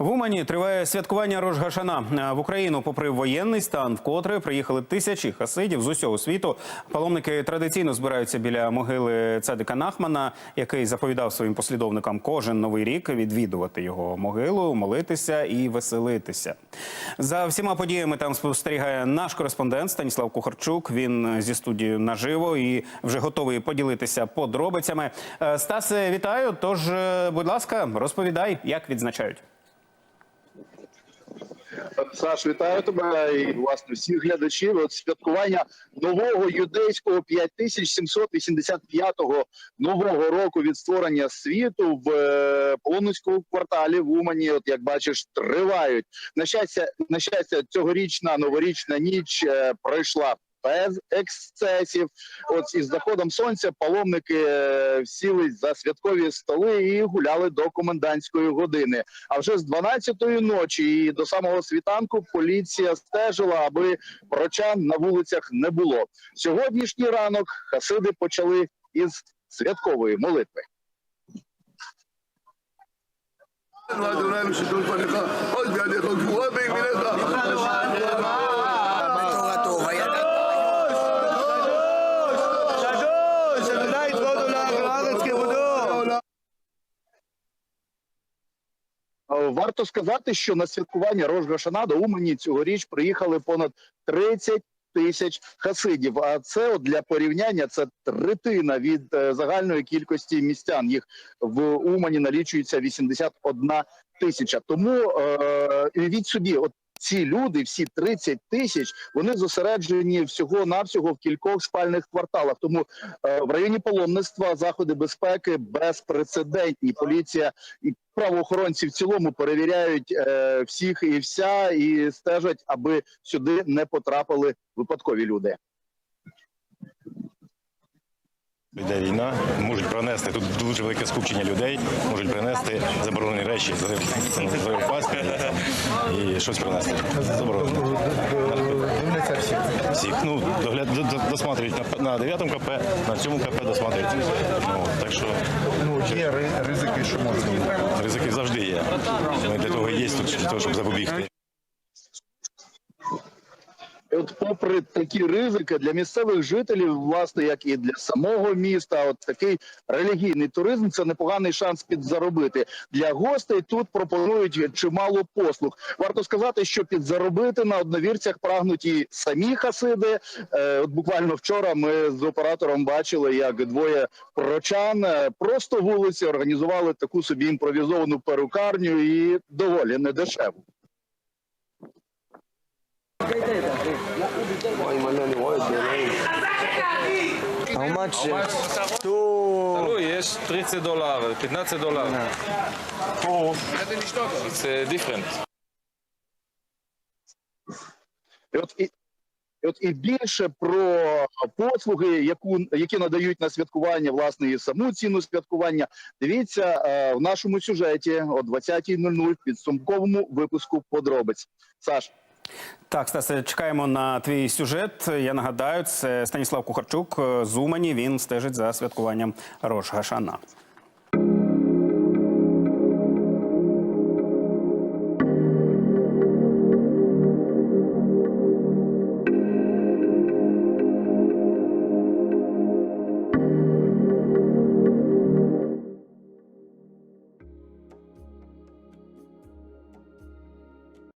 В Умані триває святкування Рожгашана. В Україну, попри воєнний стан, вкотре приїхали тисячі хасидів з усього світу. Паломники традиційно збираються біля могили цадика Нахмана, який заповідав своїм послідовникам кожен новий рік відвідувати його могилу, молитися і веселитися. За всіма подіями там спостерігає наш кореспондент Станіслав Кухарчук. Він зі студією наживо і вже готовий поділитися подробицями. Е, Стасе, вітаю. Тож, е, будь ласка, розповідай, як відзначають. Саш, вітаю тебе і власне всіх глядачів. От святкування нового юдейського 5785-го нового року від створення світу в е, Полонуському кварталі в Умані. От як бачиш, тривають на щастя. На щастя, цьогорічна новорічна ніч е, пройшла. Без ексцесів, от із заходом сонця паломники е, сіли за святкові столи і гуляли до комендантської години. А вже з 12-ї ночі і до самого світанку поліція стежила, аби прочан на вулицях не було. Сьогоднішній ранок хасиди почали із святкової молитви. Варто сказати, що на святкування Рожгашана до Умані цьогоріч приїхали понад 30 тисяч хасидів. А це от для порівняння це третина від е, загальної кількості містян. Їх в Умані налічується 81 тисяча. Тому е, від собі, от. Ці люди, всі 30 тисяч, вони зосереджені всього навсього в кількох спальних кварталах. Тому е, в районі паломництва заходи безпеки безпрецедентні. Поліція і правоохоронці в цілому перевіряють е, всіх і вся і стежать, аби сюди не потрапили випадкові люди. Йде війна, можуть пронести тут дуже велике скупчення людей, можуть принести заборонені речі, взрив паски щось принести. Заборонено. Дивляться всіх. Всіх. Ну, догляд, до- до- досматривають на, на 9 КП, на цьому КП досматривають. Ну, так що Ну, є ризики, що можна бути. ризики завжди є. Ми для того є тут, щоб запобігти. От, попри такі ризики для місцевих жителів, власне, як і для самого міста, от такий релігійний туризм це непоганий шанс підзаробити. Для гостей тут пропонують чимало послуг. Варто сказати, що підзаробити на одновірцях прагнуть і самі хасиди. Е, от буквально вчора ми з оператором бачили, як двоє прочан е, просто вулиці організували таку собі імпровізовану перукарню і доволі недешеву. How much? Two. תלוי, יש 30 דולר, 15 דולר. It's uh, different. І от і, і от і більше про послуги, яку які надають на святкування, власне, і саму ціну святкування. Дивіться е, в нашому сюжеті о 20.00 в підсумковому випуску подробиць. Саш. Так, Стасе, чекаємо на твій сюжет. Я нагадаю, це Станіслав Кухарчук е, з Умані. Він стежить за святкуванням Рожгашана.